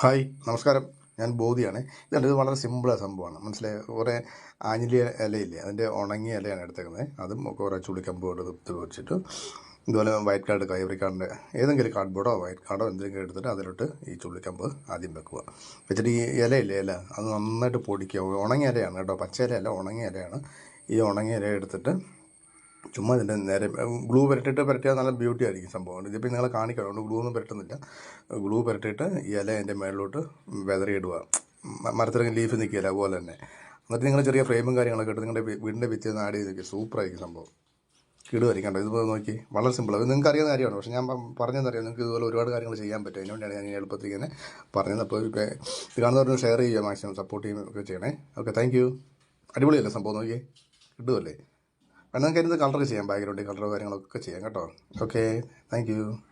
Hi നമസ്കാരം. ഞാൻ ബോധിയാണ്. ഇതുണ്ട് ഇത് വളരെ സിമ്പിളായ സംഭവമാണ്. മനസ്സിലായി? കുറേ ആഞ്ഞിലി ഇലയില്ലേ? അതിന്റെ ഉണങ്ങിയ ഇലയാണ് എടുത്തേക്കുന്നത്. അതും കുറേ ചുള്ളിക്കമ്പ് എടുത്ത് വെച്ചിട്ട് ഇതുപോലെ വൈറ്റ് കാർഡ് കൈവറി കാർഡിന്റെ ഏതെങ്കിലും കാർഡ് ബോർഡോ വൈറ്റ് കാർഡോ എന്തെങ്കിലും എടുത്തിട്ട് അതിലോട്ട് ഈ ചുള്ളിക്കമ്പ് ആദ്യം വെക്കുക. വെച്ചിട്ട് ഈ ഇലയില്ലേ ഇല അത് നന്നായിട്ട് പൊടിക്കുക. ഉണങ്ങിയ ഇലയാണ് കേട്ടോ പച്ച ഇലയല്ല ഉണങ്ങിയ ഇലയാണ്. ഈ ഉണങ്ങിയ ഇല എടുത്തിട്ട് ചുമ്മാ ഇതിന്റെ നേരെ ഗ്ലൂ പുരട്ടിയിട്ട് പുരട്ടിയാൽ നല്ല ബ്യൂട്ടി ആയിരിക്കും സംഭവം. ഇതിപ്പോൾ നിങ്ങൾ കാണിക്കണം. അതുകൊണ്ട് ഗ്ലൂ ഒന്നും പുരട്ടുന്നില്ല. ഗ്ലൂ പുരട്ടിയിട്ട് ഈ ഇല അതിന്റെ മേളിലോട്ട് ഇടുക മരത്തിലൊക്കെ ലീഫ് നിൽക്കില്ല അതുപോലെ തന്നെ. എന്നിട്ട് നിങ്ങൾ ചെറിയ ഫ്രെയിമും കാര്യങ്ങളൊക്കെ ഇട്ട് നിങ്ങളുടെ വീടിന്റെ ഭിത്തി ആഡ് ചെയ്ത് നോക്കി സൂപ്പറായിരിക്കും സംഭവം. കിടുമായിരിക്കും കണ്ടോ? നോക്കി. വളരെ സിമ്പിൾ അത് നിങ്ങൾക്ക് അറിയുന്ന കാര്യമാണ്. പക്ഷേ ഞാൻ പറഞ്ഞതെന്നറിയാം നിങ്ങൾക്ക് ഇതുപോലെ ഒരുപാട് കാര്യങ്ങൾ ചെയ്യാൻ പറ്റും. അതിനുവേണ്ടിയാണ് ഞാൻ എളുപ്പത്തിൽ ഇങ്ങനെ പറഞ്ഞത്. അപ്പോൾ ഇപ്പോൾ ഇത് കാണുന്നവരൊന്ന് ഷെയർ ചെയ്യുക മാക്സിമം സപ്പോർട്ട് ചെയ്യുകയൊക്കെ ചെയ്യണേ. ഓക്കെ താങ്ക് യു അടിപൊളിയല്ലേ സംഭവം? നോക്കിയേ. കിട്ടുമല്ലേ വേണമെങ്കിൽ അതിനകത്ത് കളറൊക്കെ ചെയ്യാം. ബാക്ക്ഗ്രൗണ്ടിൽ കളറോ കാര്യങ്ങളൊക്കെ ചെയ്യാം കേട്ടോ. Okay thank